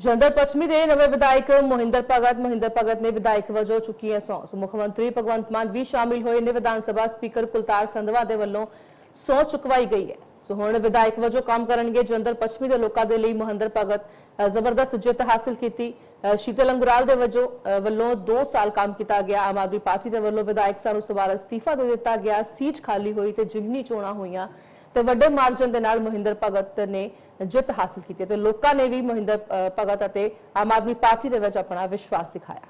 ਜੰਡਰ ਪੱਛਮੀ ਦੇ ਨਵੇਂ ਵਿਧਾਇਕ ਮੋਹਿੰਦਰ ਭਗਤ ਮੋਹਿੰਦਰ ਭਗਤ ਨੇ ਵਿਧਾਇਕ ਵਜੋਂ ਚੁੱਕੀ ਹੈ ਸਹੁੰ ਮੁੱਖ ਮੰਤਰੀ ਭਗਵੰਤ ਮਾਨ ਵੀ ਸ਼ਾਮਿਲ ਹੋਏ ਨੇ। ਵਿਧਾਨ ਸਭਾ ਸਪੀਕਰ ਕੁਲਤਾਰ ਸੰਧਵਾ ਦੇ ਵੱਲੋਂ ਸਹੁੰ ਚੁਕਵਾਈ ਗਈ ਹੈ। ਸੋ ਹੁਣ ਵਿਧਾਇਕ ਵਜੋਂ ਕੰਮ ਕਰਨਗੇ ਜੰਡਰ ਪੱਛਮੀ ਦੇ ਲੋਕਾਂ ਦੇ ਲਈ ਮੋਹਿੰਦਰ ਭਗਤ ਜ਼ਬਰਦਸਤ ਜਿੱਤ ਹਾਸਲ ਕੀਤੀ। ਸ਼ੀਤਲ ਅੰਗੁਰਾਲ ਦੇ ਵਜੋਂ ਵੱਲੋਂ 2 ਸਾਲ ਕੰਮ ਕੀਤਾ ਗਿਆ। ਆਮ ਆਦਮੀ ਪਾਰਟੀ ਦੇ ਵੱਲੋਂ ਵਿਧਾਇਕ ਸਾਨੂੰ ਉਸ ਅਸਤੀਫਾ ਦੇ ਦਿੱਤਾ ਗਿਆ। ਸੀਟ ਖਾਲੀ ਹੋਈ ਤੇ ਜਿਮਨੀ ਚੋਣਾਂ ਹੋਈਆਂ। ਤੇ ਵੱਡੇ ਮਾਰਜਨ ਦੇ ਨਾਲ ਮੋਹਿੰਦਰ ਭਗਤ ਨੇ ਜਿੱਤ ਹਾਸਲ ਕੀਤੀ ਤੇ ਲੋਕਾਂ ਨੇ ਵੀ ਮੋਹਿੰਦਰ ਭਗਤ ਅਤੇ ਆਮ ਆਦਮੀ ਪਾਰਟੀ ਦੇ ਵਿੱਚ ਆਪਣਾ ਵਿਸ਼ਵਾਸ ਦਿਖਾਇਆ।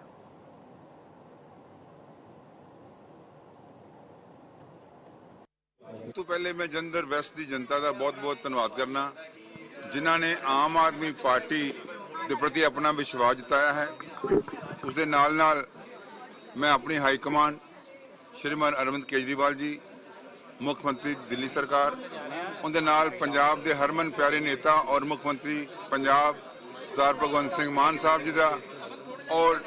ਸਭ ਤੋਂ ਪਹਿਲੇ ਮੈਂ ਜੰਦਰ ਵੈਸਟ ਦੀ ਜਨਤਾ ਦਾ ਬਹੁਤ-ਬਹੁਤ ਧੰਨਵਾਦ ਕਰਨਾ, ਜਿਨ੍ਹਾਂ ਨੇ ਆਮ ਆਦਮੀ ਪਾਰਟੀ ਦੇ ਪ੍ਰਤੀ ਆਪਣਾ ਵਿਸ਼ਵਾਸ ਜਤਾਇਆ ਹੈ। ਉਸ ਦੇ ਨਾਲ-ਨਾਲ ਮੈਂ ਆਪਣੀ ਹਾਈ ਕਮਾਂਡ ਸ਼੍ਰੀਮਾਨ ਅਰਵਿੰਦ ਕੇਜਰੀਵਾਲ ਜੀ ਮੁੱਖ ਮੰਤਰੀ ਦਿੱਲੀ ਸਰਕਾਰ, ਉਹਦੇ ਨਾਲ ਪੰਜਾਬ ਦੇ ਹਰਮਨ ਪਿਆਰੇ ਨੇਤਾ ਔਰ ਮੁੱਖ ਮੰਤਰੀ ਪੰਜਾਬ ਸਰਦਾਰ ਭਗਵੰਤ ਸਿੰਘ ਮਾਨ ਸਾਹਿਬ ਜੀ ਦਾ ਔਰ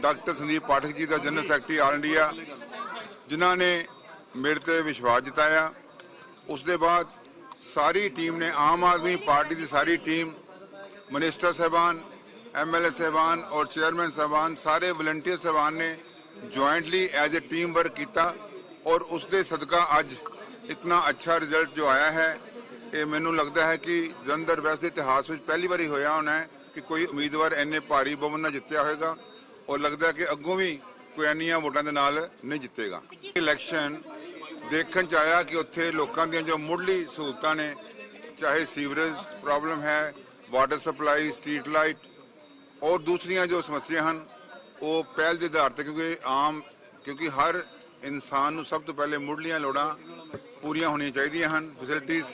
ਡਾਕਟਰ ਸੰਦੀਪ ਪਾਠਕ ਜੀ ਦਾ ਜਨਰਲ ਸੈਕਟਰੀ ਆਲ ਇੰਡੀਆ, ਜਿਨ੍ਹਾਂ ਨੇ ਮੇਰੇ ਤੇ ਵਿਸ਼ਵਾਸ ਜਤਾਇਆ। ਉਸ ਦੇ ਬਾਅਦ ਸਾਰੀ ਟੀਮ ਨੇ, ਆਮ ਆਦਮੀ ਪਾਰਟੀ ਦੀ ਸਾਰੀ ਟੀਮ, ਮਿਨਿਸਟਰ ਸਾਹਿਬਾਨ ਐਮਐਲਏ ਸਾਹਿਬਾਨ ਔਰ ਚੇਅਰਮੈਨ ਸਾਹਿਬਾਨ, ਸਾਰੇ ਵਲੰਟੀਅਰ ਸਾਹਿਬਾਨ ਨੇ jointly as a team work ਕੀਤਾ। ਔਰ ਉਸ ਦੇ ਸਦਕਾ ਅੱਜ ਇਤਨਾ ਅੱਛਾ ਰਿਜ਼ਲਟ ਜੋ ਆਇਆ ਹੈ, ਇਹ ਮੈਨੂੰ ਲੱਗਦਾ ਹੈ ਕਿ ਜਲੰਧਰ ਵੈਸੇ ਦੇ ਇਤਿਹਾਸ ਵਿੱਚ ਪਹਿਲੀ ਵਾਰੀ ਹੋਇਆ ਹੋਣਾ ਹੈ ਕਿ ਕੋਈ ਉਮੀਦਵਾਰ ਇੰਨੇ ਭਾਰੀ ਬਹੁਮਤ ਨਾਲ ਜਿੱਤਿਆ ਹੋਵੇਗਾ ਔਰ ਲੱਗਦਾ ਕਿ ਅੱਗੋਂ ਵੀ ਕੋਈ ਇੰਨੀਆਂ ਵੋਟਾਂ ਦੇ ਨਾਲ ਨਹੀਂ ਜਿੱਤੇਗਾ। ਇਲੈਕਸ਼ਨ ਦੇਖਣ ਚ ਆਇਆ ਕਿ ਉੱਥੇ ਲੋਕਾਂ ਦੀਆਂ ਜੋ ਮੁੱਢਲੀ ਸਹੂਲਤਾਂ ਨੇ, ਚਾਹੇ ਸੀਵਰੇਜ ਪ੍ਰੋਬਲਮ ਹੈ ਵਾਟਰ ਸਪਲਾਈ ਸਟਰੀਟ ਲਾਈਟ ਔਰ ਦੂਸਰੀਆਂ ਜੋ ਸਮੱਸਿਆ ਹਨ, ਉਹ ਪਹਿਲ ਦੇ ਆਧਾਰ ਤੇ ਕਿਉਂਕਿ ਆਮ ਕਿਉਂਕਿ ਹਰ ਇਨਸਾਨ ਨੂੰ ਸਭ ਤੋਂ ਪਹਿਲੇ ਮੁੱਢਲੀਆਂ ਲੋੜਾਂ ਪੂਰੀਆਂ ਹੋਣੀਆਂ ਚਾਹੀਦੀਆਂ ਹਨ ਫੈਸਿਲਿਟੀਆਂ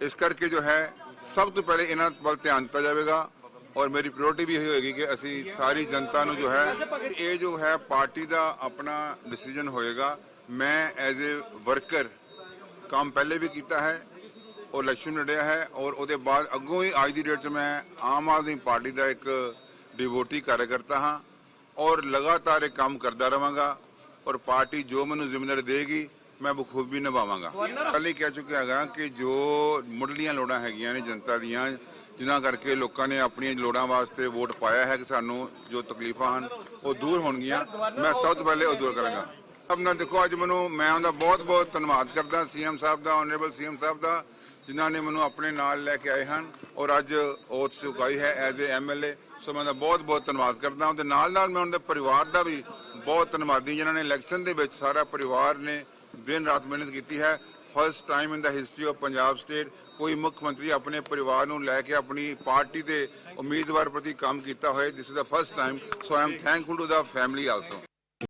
ਇਸ ਕਰਕੇ ਜੋ ਹੈ, ਸਭ ਤੋਂ ਪਹਿਲੇ ਇਹਨਾਂ ਵੱਲ ਧਿਆਨ ਦਿੱਤਾ ਜਾਵੇਗਾ ਔਰ ਮੇਰੀ ਪ੍ਰਾਇੋਰਟੀ ਵੀ ਇਹ ਹੋਏਗੀ ਕਿ ਅਸੀਂ ਸਾਰੀ ਜਨਤਾ ਨੂੰ ਜੋ ਹੈ, ਇਹ ਜੋ ਹੈ ਪਾਰਟੀ ਦਾ ਆਪਣਾ ਡਿਸੀਜਨ ਹੋਏਗਾ। ਮੈਂ ਐਜ਼ ਅ ਵਰਕਰ ਕੰਮ ਪਹਿਲੇ ਵੀ ਕੀਤਾ ਹੈ ਉਹ ਇਲੈਕਸ਼ਨ ਲੜਿਆ ਹੈ ਔਰ ਉਹਦੇ ਬਾਅਦ ਅੱਗੋਂ ਹੀ ਅੱਜ ਦੀ ਡੇਟ 'ਚ ਮੈਂ ਆਮ ਆਦਮੀ ਪਾਰਟੀ ਦਾ ਇੱਕ ਡਿਵੋਟੀ ਕਾਰਜਕਰਤਾ ਹਾਂ ਔਰ ਲਗਾਤਾਰ ਇਹ ਕੰਮ ਕਰਦਾ ਰਵਾਂਗਾ ਔਰ ਪਾਰਟੀ ਜੋ ਮੈਨੂੰ ਜ਼ਿੰਮੇਵਾਰੀ ਦੇਗੀ ਮੈਂ ਬਖੂਬੀ ਨਿਭਾਵਾਂਗਾ। ਪਹਿਲੇ ਹੀ ਕਹਿ ਚੁੱਕਿਆ ਹੈਗਾ ਕਿ ਜੋ ਮੁੱਢਲੀਆਂ ਲੋੜਾਂ ਹੈਗੀਆਂ ਨੇ ਜਨਤਾ ਦੀਆਂ ਜਿਨ੍ਹਾਂ ਕਰਕੇ ਲੋਕਾਂ ਨੇ ਆਪਣੀਆਂ ਲੋੜਾਂ ਵਾਸਤੇ ਵੋਟ ਪਾਇਆ ਹੈ ਕਿ ਸਾਨੂੰ ਜੋ ਤਕਲੀਫਾਂ ਹਨ ਉਹ ਦੂਰ ਹੋਣਗੀਆਂ। ਮੈਂ ਸਭ ਤੋਂ ਪਹਿਲੇ ਉਹ ਦੂਰ ਕਰਾਂਗਾ। ਆਪਣਾ ਦੇਖੋ ਅੱਜ ਮੈਨੂੰ ਮੈਂ ਉਹਦਾ ਬਹੁਤ ਬਹੁਤ ਧੰਨਵਾਦ ਕਰਦਾ ਸੀਐਮ ਸਾਹਿਬ ਦਾ ਆਨਰੇਬਲ ਸੀਐਮ ਸਾਹਿਬ ਦਾ ਜਿਨ੍ਹਾਂ ਨੇ ਮੈਨੂੰ ਆਪਣੇ ਨਾਲ ਲੈ ਕੇ ਆਏ ਹਨ ਔਰ ਅੱਜ ਓਥ ਚੁਕਾਈ ਹੈ ਐਜ਼ ਅ ਐਮਐਲਏ ਸੋ ਮੈਂ ਉਹਦਾ ਬਹੁਤ ਬਹੁਤ ਧੰਨਵਾਦ ਕਰਦਾ। ਉਹਦੇ ਨਾਲ ਨਾਲ ਮੈਂ ਉਹਨਾਂ ਦੇ ਪਰਿਵਾਰ ਦਾ ਵੀ ਬਹੁਤ ਧੰਨਵਾਦੀ ਜਿਨ੍ਹਾਂ ਨੇ ਇਲੈਕਸ਼ਨ ਦੇ ਵਿੱਚ ਸਾਰਾ ਪਰਿਵਾਰ ਨੇ ਦਿਨ ਰਾਤ ਮਿਹਨਤ ਕੀਤੀ ਹੈ। First time in the history of Punjab state ਕੋਈ ਮੁੱਖ ਮੰਤਰੀ ਆਪਣੇ ਪਰਿਵਾਰ ਨੂੰ ਲੈ ਕੇ ਆਪਣੀ ਪਾਰਟੀ ਦੇ ਉਮੀਦਵਾਰ ਪ੍ਰਤੀ ਕੰਮ ਕੀਤਾ ਹੋਏ this is the first time so I am thankful to the family also